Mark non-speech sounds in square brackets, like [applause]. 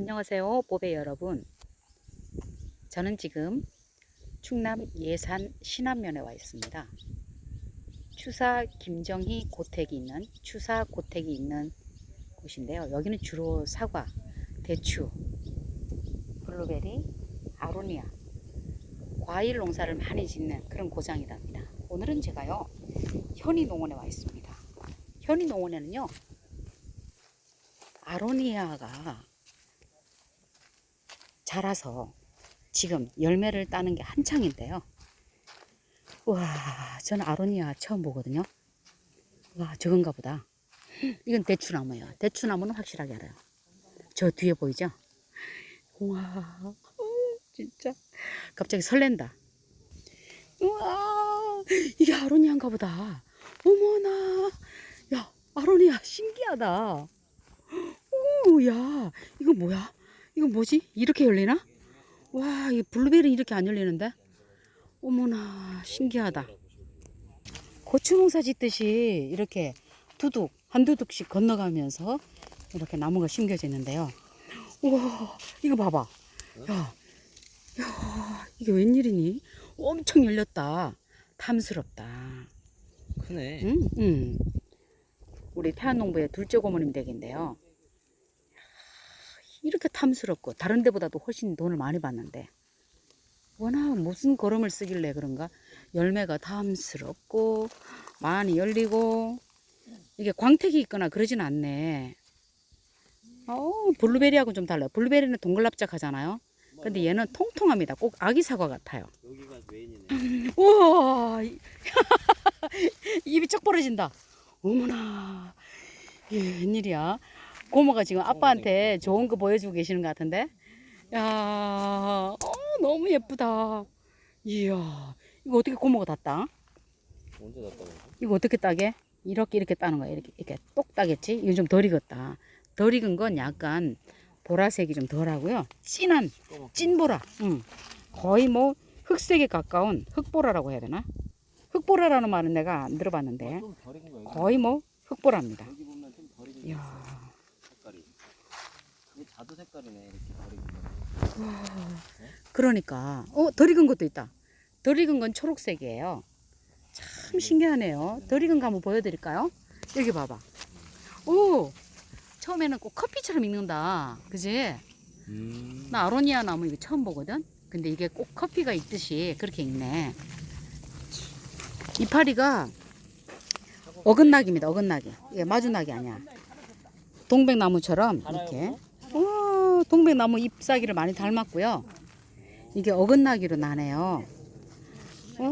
안녕하세요, 보배 여러분. 저는 지금 충남 예산 신안면에 와 있습니다. 추사 김정희 고택이 있는 추사 고택이 있는 곳인데요. 여기는 주로 사과, 대추, 블루베리, 아로니아, 과일 농사를 많이 짓는 그런 고장이랍니다. 오늘은 제가요 현희 농원에 와 있습니다. 현희 농원에는요 아로니아가 자라서 지금 열매를 따는 게 한창인데요. 와, 저는 아로니아 처음 보거든요. 와, 저건가 보다. 이건 대추나무예요. 대추나무는 확실하게 알아요. 저 뒤에 보이죠? 와, 어, 진짜. 갑자기 설렌다. 우와, 이게 아로니아인가 보다. 어머나. 야, 아로니아 신기하다. 오, 야, 이거 뭐야? 이거 뭐지? 이렇게 열리나? 와, 이 블루베리 이렇게 안 열리는데? 어머나, 신기하다. 고추 농사 짓듯이 이렇게 두둑, 한 두둑씩 건너가면서 이렇게 나무가 심겨져 있는데요. 우와, 이거 봐봐. 야, 야, 이게 웬일이니? 엄청 열렸다. 탐스럽다. 크네. 응? 응. 우리 태안농부의 둘째 고모님 댁인데요. 이렇게 탐스럽고 다른 데보다도 훨씬 돈을 많이 받는데 워낙 무슨 걸음을 쓰길래 그런가 열매가 탐스럽고 많이 열리고 이게 광택이 있거나 그러진 않네. 어, 블루베리하고 좀 달라요. 블루베리는 동글납작하잖아요. 근데 얘는 통통합니다. 꼭 아기 사과 같아요. 여기가 메인이네. [laughs] 우와 이- [laughs] 입이 쩍 벌어진다 어머나 이게 웬일이야 고모가 지금 아빠한테 좋은 거 보여주고 계시는 것 같은데 야 어, 너무 예쁘다 이야 이거 어떻게 고모가 다 따? 언제 났다고? 이거 어떻게 따게? 이렇게 이렇게 따는 거야 이렇게 이렇게 똑 따겠지? 이거 좀덜 익었다 덜 익은 건 약간 보라색이 좀 덜하고요 진한 찐보라. 응. 거의 뭐 흑색에 가까운 흑보라라고 해야 되나? 흑보라라는 말은 내가 안 들어봤는데 거야. 거의 뭐 흑보라입니다. 여기 보면 좀덜 익은 거 이야. 있어. 색깔이. 이게 자두 색깔이네. 이렇게 덜 익은 거. 그러니까 어, 덜 익은 것도 있다. 덜 익은 건 초록색이에요. 참 신기하네요. 덜 익은 거 한번 보여드릴까요? 여기 봐봐. 오, 처음에는 꼭 커피처럼 익는다. 그지? 음. 나 아로니아 나무 이거 처음 보거든. 근데 이게 꼭 커피가 있듯이 그렇게 익네. 이파리가 어긋나기입니다. 어긋나기. 이게 마주나기 아니야. 동백나무처럼 이렇게. 어, 동백나무 잎사귀를 많이 닮았고요. 이게 어긋나기로 나네요. 와.